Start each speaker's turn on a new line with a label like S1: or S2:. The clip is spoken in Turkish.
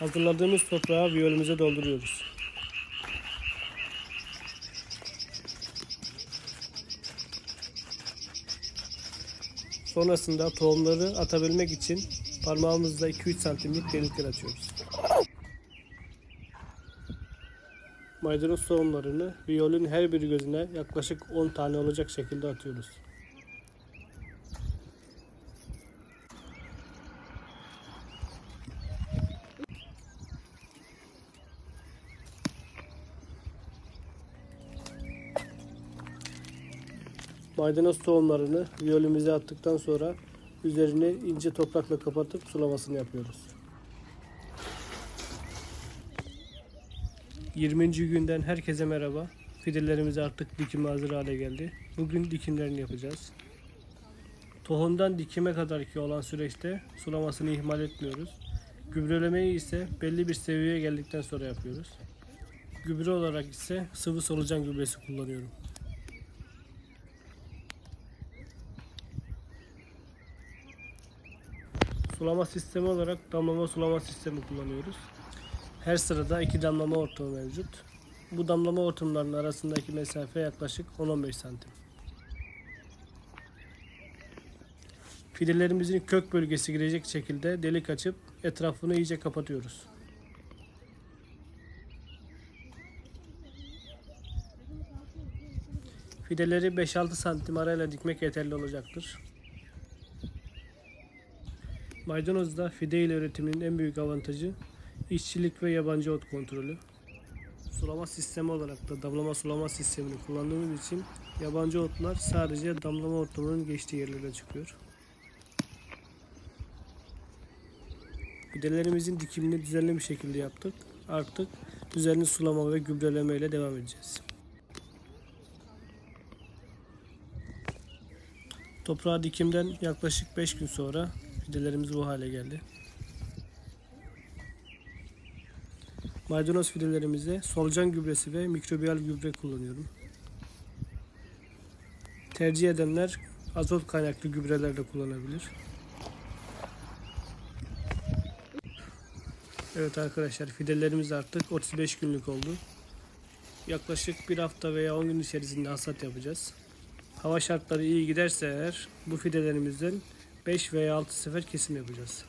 S1: Hazırladığımız toprağı viyolümüze dolduruyoruz. Sonrasında tohumları atabilmek için parmağımızla 2-3 santimlik delikler açıyoruz. Maydanoz tohumlarını viyolün her bir gözüne yaklaşık 10 tane olacak şekilde atıyoruz. Maydanoz tohumlarını viyolümüze attıktan sonra üzerini ince toprakla kapatıp sulamasını yapıyoruz. 20. günden herkese merhaba. Fidelerimiz artık dikime hazır hale geldi. Bugün dikimlerini yapacağız. Tohumdan dikime kadarki olan süreçte sulamasını ihmal etmiyoruz. Gübrelemeyi ise belli bir seviyeye geldikten sonra yapıyoruz. Gübre olarak ise sıvı solucan gübresi kullanıyorum. Sulama sistemi olarak damlama sulama sistemi kullanıyoruz. Her sırada iki damlama hortumu mevcut. Bu damlama hortumlarının arasındaki mesafe yaklaşık 10-15 santim. Fidelerimizin kök bölgesi girecek şekilde delik açıp etrafını iyice kapatıyoruz. Fideleri 5-6 santim arayla dikmek yeterli olacaktır. Maydanozda fide ile üretiminin en büyük avantajı işçilik ve yabancı ot kontrolü. Sulama sistemi olarak da damlama sulama sistemini kullandığımız için yabancı otlar sadece damlama ortamının geçtiği yerlere çıkıyor. Fidelerimizin dikimini düzenli bir şekilde yaptık. Artık düzenli sulama ve gübreleme ile devam edeceğiz. Toprağa dikimden yaklaşık 5 gün sonra fidelerimiz bu hale geldi. Maydanoz fidelerimize solucan gübresi ve mikrobiyal gübre kullanıyorum. Tercih edenler azot kaynaklı gübreler de kullanabilir. Evet arkadaşlar fidelerimiz artık 35 günlük oldu. Yaklaşık bir hafta veya 10 gün içerisinde hasat yapacağız. Hava şartları iyi giderse eğer bu fidelerimizden 5 veya 6 sefer kesim yapacağız.